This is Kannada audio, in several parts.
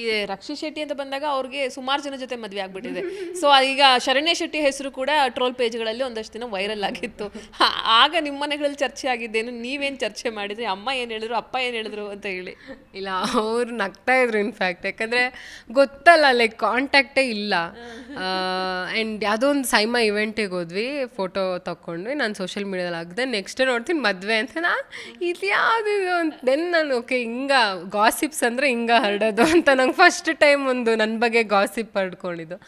ಈ ರಕ್ಷಿತ್ ಶೆಟ್ಟಿ ಅಂತ ಬಂದಾಗ ಅವ್ರಿಗೆ ಸುಮಾರು ಜನ ಜೊತೆ ಮದುವೆ ಆಗ್ಬಿಟ್ಟಿದೆ. ಸೊ ಈಗ ಶರಣ್ಯ ಶೆಟ್ಟಿ ಹೆಸರು ಕೂಡ ಟ್ರೋಲ್ ಪೇಜ್ಗಳಲ್ಲಿ ಒಂದಷ್ಟು ದಿನ ವೈರಲ್ ಆಗಿತ್ತು. ಆಗ ನಿಮ್ಮ ಮನೆಗಳಲ್ಲಿ ಚರ್ಚೆ ಆಗಿದ್ದೇನು? ನೀವೇನು ಚರ್ಚೆ ಮಾಡಿದ್ರಿ? ಅಮ್ಮ ಏನು ಹೇಳಿದ್ರು? ಅಪ್ಪ ಏನು ಹೇಳಿದ್ರು ಅಂತ ಹೇಳಿ. ಇಲ್ಲ, ಅವ್ರು ನಗ್ತಾ ಇದ್ರು ಇನ್ಫ್ಯಾಕ್ಟ್ ಯಾಕಂದರೆ ಗೊತ್ತಲ್ಲ ಲೈಕ್ ಕಾಂಟ್ಯಾಕ್ಟೇ ಇಲ್ಲ. ಆ್ಯಂಡ್ ಯಾವುದೋ ಒಂದು ಸೈಮಾ ಇವೆಂಟಿಗೆ ಹೋದ್ವಿ ಫೋಟೋ ತಗೊಂಡ್ವಿ ನಾನು ಸೋಷಿಯಲ್ ಮೀಡಿಯಾದಲ್ಲಿ ಹಾಕಿದೆ ನೆಕ್ಸ್ಟ್ ನೋಡ್ತೀನಿ, ಮದುವೆ ಅಂತ. ನಾ ಇದು ಯಾವುದು ದೆನ್ ನಾನು ಓಕೆ ಹಿಂಗ ಗಾಸಿಪ್ಸ್ ಅಂದರೆ ಹಿಂಗ ಹರಡೋದು ಅಂತ ನಂಗೆ ಫಸ್ಟ್ ಟೈಮ್ ಒಂದು ನನ್ನ ಬಗ್ಗೆ ಗಾಸಿಪ್ ಪಡ್ಕೊಂಡಿದ್ದು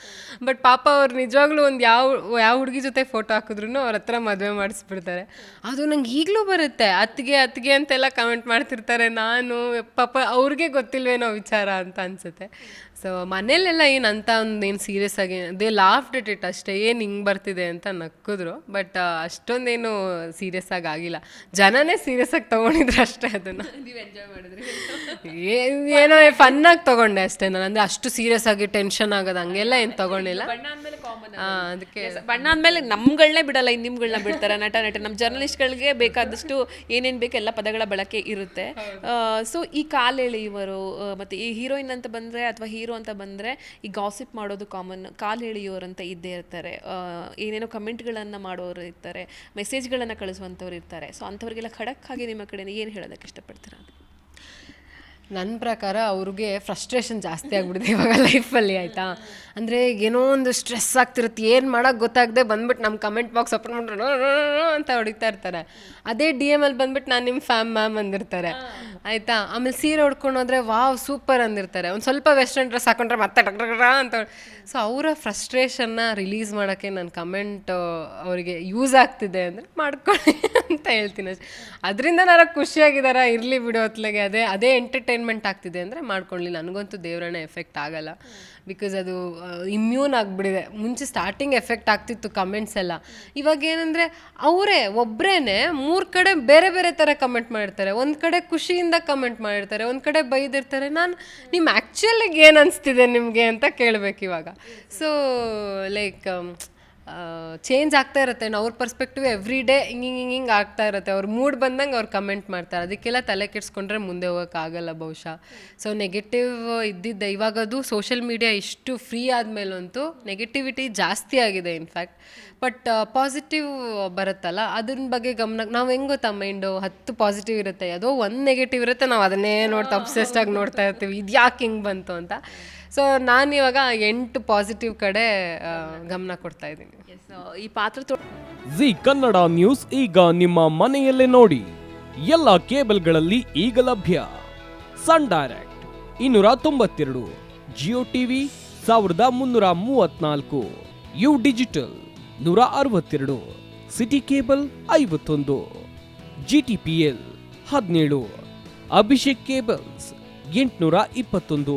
ಬಟ್ ಪಾಪ ಅವ್ರು ನಿಜವಾಗ್ಲೂ ಒಂದು ಯಾವ ಯಾವ ಹುಡುಗಿ ಜೊತೆ ಫೋಟೋ ಹಾಕಿದ್ರು ಅವ್ರ ಹತ್ರ ಮದುವೆ ಮಾಡಿಸ್ಬಿಡ್ತಾರೆ. ಅದು ನಂಗೆ ಈಗಲೂ ಬರುತ್ತೆ. ಅತ್ತಿಗೆ ಅತ್ತಿಗೆ ಅಂತೆಲ್ಲ ಕಮೆಂಟ್ ಮಾಡ್ತಿರ್ತಾರೆ. ನಾನು, ಪಾಪ ಅವ್ರಿಗೆ ಗೊತ್ತಿಲ್ವೇನೋ ವಿಚಾರ ಅಂತ ಅನ್ಸುತ್ತೆ. ಸೊ ಮನೇಲೆಲ್ಲ ಏನು ಅಂತ ಒಂದು ಏನು ಸೀರಿಯಸ್ ಆಗಿ ದೇ ಲಾಫ್ ಡಿಟ್ ಇಟ್ ಅಷ್ಟೇ ಏನು ಹಿಂಗೆ ಬರ್ತಿದೆ ಅಂತ ನಕ್ಕಿದ್ರು. ಬಟ್ ಅಷ್ಟೊಂದೇನು ಸೀರಿಯಸ್ ಆಗಿ ಆಗಿಲ್ಲ. ಜನನೇ ಸೀರಿಯಸ್ ಆಗಿ ತೊಗೊಂಡಿದ್ರು ಅಷ್ಟೇ ಅದನ್ನು. ನೀವು ಎಂಜಾಯ್ ಮಾಡಿದ್ರಿ. ಏನೋ ಫನ್ನಾಗಿ ತೊಗೊಂಡೆ ಅಷ್ಟೇ ನಾನು. ಅಂದರೆ ಅಷ್ಟು ಸೀರಿಯಸ್ ಆಗಿ ಟೆನ್ಷನ್ ಆಗೋದು ಹಂಗೆಲ್ಲ ಏನು ತೊಗೊಂಡಿಲ್ಲ. ಅದಕ್ಕೆ ಬಣ್ಣ ಅಂದಮೇಲೆ ನಮ್ಗಳನ್ನೇ ಬಿಡಲ್ಲ ಇನ್ನು ನಿಮ್ಗಳನ್ನ ಬಿಡ್ತಾರೆ ನಟ ನಟ. ನಮ್ಮ ಜರ್ನಲಿಸ್ಟ್ಗಳಿಗೆ ಬೇಕಾದಷ್ಟು ಏನೇನು ಬೇಕು ಎಲ್ಲ ಪದಗಳ ಬಳಕೆ ಇರುತ್ತೆ. ಸೊ ಈ ಕಾಲೆಳೆಯುವರು ಮತ್ತೆ ಈ ಹೀರೋಯಿನ್ ಅಂತ ಬಂದರೆ ಅಥವಾ ಹೀರೋ ಅಂತ ಬಂದರೆ ಈ ಗಾಸಿಪ್ ಮಾಡೋದು ಕಾಮನ್ ಕಾಲು ಎಳೆಯೋರಂತ ಇದ್ದೇ ಇರ್ತಾರೆ. ಏನೇನೋ ಕಮೆಂಟ್ಗಳನ್ನು ಮಾಡೋರು ಇರ್ತಾರೆ. ಮೆಸೇಜ್ಗಳನ್ನು ಕಳಿಸುವಂಥವ್ರು ಇರ್ತಾರೆ. ಸೊ ಅಂಥವ್ರಿಗೆಲ್ಲ ಖಡಕ್ ನಿಮ್ಮ ಕಡೆ ಏನು ಹೇಳೋದಕ್ಕೆ ಇಷ್ಟಪಡ್ತೀರಾ ನನ್ನ ಪ್ರಕಾರ ಅವ್ರಿಗೆ ಫ್ರಸ್ಟ್ರೇಷನ್ ಜಾಸ್ತಿ ಆಗ್ಬಿಡಿದೆ ಇವಾಗ ಲೈಫಲ್ಲಿ ಆಯಿತಾ? ಅಂದರೆ ಏನೋ ಒಂದು ಸ್ಟ್ರೆಸ್ ಆಗ್ತಿರುತ್ತೆ, ಏನು ಮಾಡೋಕ್ಕೆ ಗೊತ್ತಾಗದೆ ಬಂದ್ಬಿಟ್ಟು ನಮ್ಮ ಕಮೆಂಟ್ ಬಾಕ್ಸ್ ಓಪನ್ ಮಾಡ್ರೆ ಅಂತ ಹೊಡಿತಾ ಇರ್ತಾರೆ. ಅದೇ ಡಿ ಎಂ ಅಲ್ಲಿ ಬಂದ್ಬಿಟ್ಟು ನಾನು ನಿಮ್ಮ ಫ್ಯಾಮ್ ಮ್ಯಾಮ್ ಅಂದಿರ್ತಾರೆ. ಆಯಿತಾ? ಆಮೇಲೆ ಸೀರೆ ಉಡ್ಕೊಂಡು ಹೋದ್ರೆ ವಾವ್ ಸೂಪರ್ ಅಂದಿರ್ತಾರೆ. ಒಂದು ಸ್ವಲ್ಪ ವೆಸ್ಟರ್ನ್ ಡ್ರೆಸ್ ಹಾಕೊಂಡ್ರೆ ಮತ್ತೆ ಟಕ್ ಅಂತ ಸೊ ಅವರ ಫ್ರಸ್ಟ್ರೇಷನ್ನ ರಿಲೀಸ್ ಮಾಡೋಕ್ಕೆ ನನ್ನ ಕಮೆಂಟ್ ಅವರಿಗೆ ಯೂಸ್ ಆಗ್ತಿದೆ ಅಂದರೆ ಮಾಡ್ಕೊಳ್ಳಿ ಅಂತ ಹೇಳ್ತೀನಿ ಅದರಿಂದ ನಾನು ಖುಷಿಯಾಗಿದ್ದಾರ ಇರಲಿ ಬಿಡೋ ಹೊತ್ಲೆಗೆ ಅದೇ ಅದೇ ಎಂಟರ್ಟೈನ್ಮೆಂಟ್ ಆಗ್ತಿದೆ ಅಂದರೆ ಮಾಡ್ಕೊಳ್ಳಿ ನನಗಂತೂ ದೇವರನ್ನ ಎಫೆಕ್ಟ್ ಆಗಲ್ಲ. ಬಿಕಾಸ್ ಅದು ಇಮ್ಯೂನ್ ಆಗಿಬಿಡಿದೆ. ಮುಂಚೆ ಸ್ಟಾರ್ಟಿಂಗ್ ಎಫೆಕ್ಟ್ ಆಗ್ತಿತ್ತು ಕಮೆಂಟ್ಸ್ ಎಲ್ಲ. ಇವಾಗ ಏನಂದರೆ ಅವರೇ ಒಬ್ಬರೇ ಮೂರು ಕಡೆ ಬೇರೆ ಬೇರೆ ಥರ ಕಮೆಂಟ್ ಮಾಡಿರ್ತಾರೆ. ಒಂದು ಕಡೆ ಖುಷಿಯಿಂದ ಕಮೆಂಟ್ ಮಾಡಿರ್ತಾರೆ, ಒಂದು ಕಡೆ ಬೈದಿರ್ತಾರೆ. ನಾನು ನಿಮ್ಮ ಆ್ಯಕ್ಚುಲಿಗೆ ಏನು ಅನಿಸ್ತಿದೆ ನಿಮಗೆ ಅಂತ ಕೇಳಬೇಕು ಇವಾಗ. ಸೊ ಲೈಕ್ ಚೇಂಜ್ ಆಗ್ತಾ ಇರುತ್ತೆ. ಅವ್ರ ಪರ್ಸ್ಪೆಕ್ಟಿವ್ ಎವ್ರಿ ಡೇ ಹಿಂಗೆ ಹಿಂಗೆ ಹಿಂಗೆ ಆಗ್ತಾ ಇರುತ್ತೆ. ಅವ್ರ ಮೂಡ್ ಬಂದಂಗೆ ಅವ್ರು ಕಮೆಂಟ್ ಮಾಡ್ತಾರೆ. ಅದಕ್ಕೆಲ್ಲ ತಲೆ ಕೆಡ್ಸ್ಕೊಂಡ್ರೆ ಮುಂದೆ ಹೋಗೋಕ್ಕಾಗಲ್ಲ ಬಹುಶಃ. ಸೊ ನೆಗೆಟಿವ್ ಇದ್ದಿದ್ದೆ ಇವಾಗ ಅದು ಸೋಷಿಯಲ್ ಮೀಡಿಯಾ ಇಷ್ಟು ಫ್ರೀ ಆದಮೇಲಂತೂ ನೆಗೆಟಿವಿಟಿ ಜಾಸ್ತಿ ಆಗಿದೆ ಇನ್ಫ್ಯಾಕ್ಟ್ ಬಟ್ ಪಾಸಿಟಿವ್ ಬರುತ್ತಲ್ಲ ಅದ್ರ ಬಗ್ಗೆ ಗಮನ, ನಾವು ಹೆಂಗೆ ಮೈಂಡು ಹತ್ತು ಪಾಸಿಟಿವ್ ಇರುತ್ತೆ. ಯಾವುದೋ ಒಂದು ನೆಗೆಟಿವ್ ಇರುತ್ತೆ. ನಾವು ಅದನ್ನೇ ನೋಡ್ತಾ ಅಬ್ಸೆಸ್ಟಾಗಿ ನೋಡ್ತಾ ಇರ್ತೀವಿ. ಇದು ಯಾಕೆ ಹಿಂಗೆ ಬಂತು ಅಂತ. ಸೊ ನಾನು ಇವಾಗ ಎಂಟು ಪಾಸಿಟಿವ್ ಕಡೆ ಗಮನ ಕೊಡ್ತಾ ಇದ್ದೀನಿ. ಎಸ್ ಈ ಪಾತ್ರ ಜಿ ಕನ್ನಡ ನ್ಯೂಸ್ ಈಗ ನಿಮ್ಮ ಮನೆಯಲ್ಲೇ ನೋಡಿ. ಎಲ್ಲ ಕೇಬಲ್ಗಳಲ್ಲಿ ಈಗ ಲಭ್ಯ. ಸನ್ ಡೈರೆಕ್ಟ್ ಇನ್ನೂರ ತೊಂಬತ್ತೆರಡು ಜಿಯೋ ಟಿವಿ ಸಾವಿರದ ಮುನ್ನೂರ ಮೂವತ್ನಾಲ್ಕು ಯು ಡಿಜಿಟಲ್ ನೂರ ಅರವತ್ತೆರಡು ಸಿಟಿ ಕೇಬಲ್ ಐವತ್ತೊಂದು ಜಿ ಟಿ ಪಿ ಎಲ್ ಹದಿನೇಳು ಅಭಿಷೇಕ್ ಕೇಬಲ್ಸ್ ಎಂಟುನೂರ ಇಪ್ಪತ್ತೊಂದು.